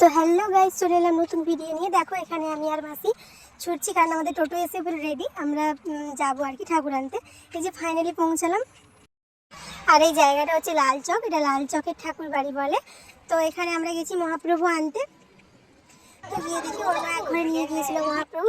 তো hello guys চলে এলাম নতুন ভিডিও নিয়ে। দেখো, এখানে আমি আর মাসি ছুটছি, কারণ আমাদের টোটো এসে পুরো রেডি আমরা যাব আর কি ঠাকুর আনতে। এই যে ফাইনালি পৌঁছালাম। আর এই জায়গাটা হচ্ছে লাল চক। এটা লাল চকের ঠাকুর বাড়ি বলে। তো এখানে আমরা গেছি মহাপ্রভু আনতে। তো গিয়ে দেখি অন্য এক ঘরে নিয়ে গিয়েছিল মহাপ্রভু।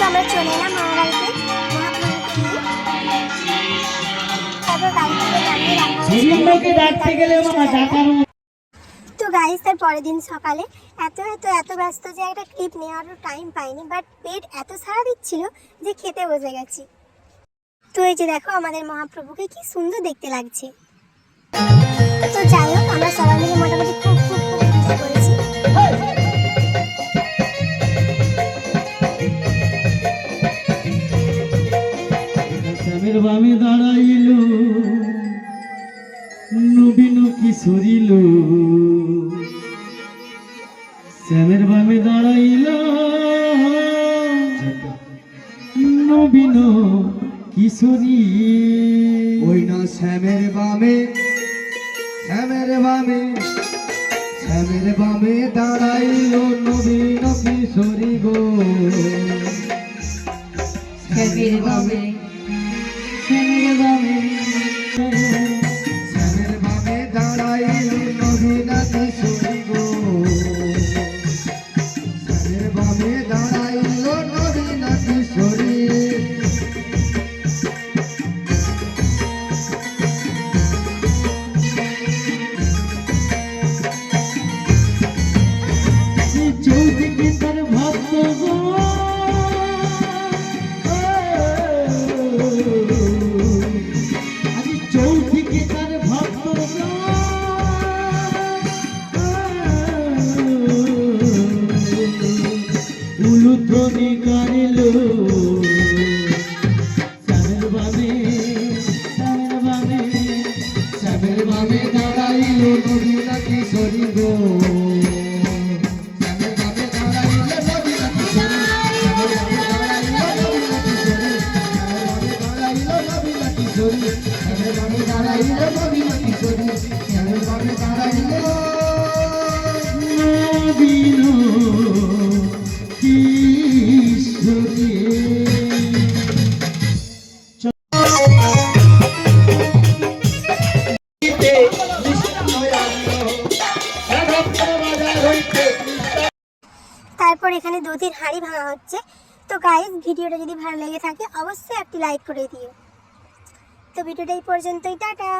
তো আমরা চলে এলাম বাড়িতে। তো গাইস তার পরের দিন সকালে এত এত এত ব্যস্ত যে একটা ক্লিপ নেওয়ারও টাইম পাইনি বাট পেট এত সারা দিচ্ছিল যে খেতে বসে গেছি। তো এই যে দেখো, আমাদের মহাপ্রভুকে কি সুন্দর দেখতে লাগছে। তো যাই হোক, আমরা সবাই মিলে মোটামুটি শ্যামের বামে দাঁড়াইল। নবীন কিশোরিল শ্যামের বামে দাঁড়াইল। নবীন কিশোরী ওই না শ্যামের বামে শ্যামের বামে শ্যামের বামে দাঁড়াইল নবীন কিশোরী গো। শ্যামের বামে কারিল শ্যামের বামে শ্যামের বামে শ্যামের বামে দাঁড়াইল গো। শ্যামের বামে দাঁড়াইল কিশোরী শ্যামের বামে দাঁড়াইল। নবীন তারপর এখানে দুধের হাঁড়ি ভাঙা হচ্ছে। তো গাইজ ভিডিওটা যদি ভালো লেগে থাকে, অবশ্যই একটি লাইক করে দিও। তো ভিডিওটা এই পর্যন্তই, টাটা।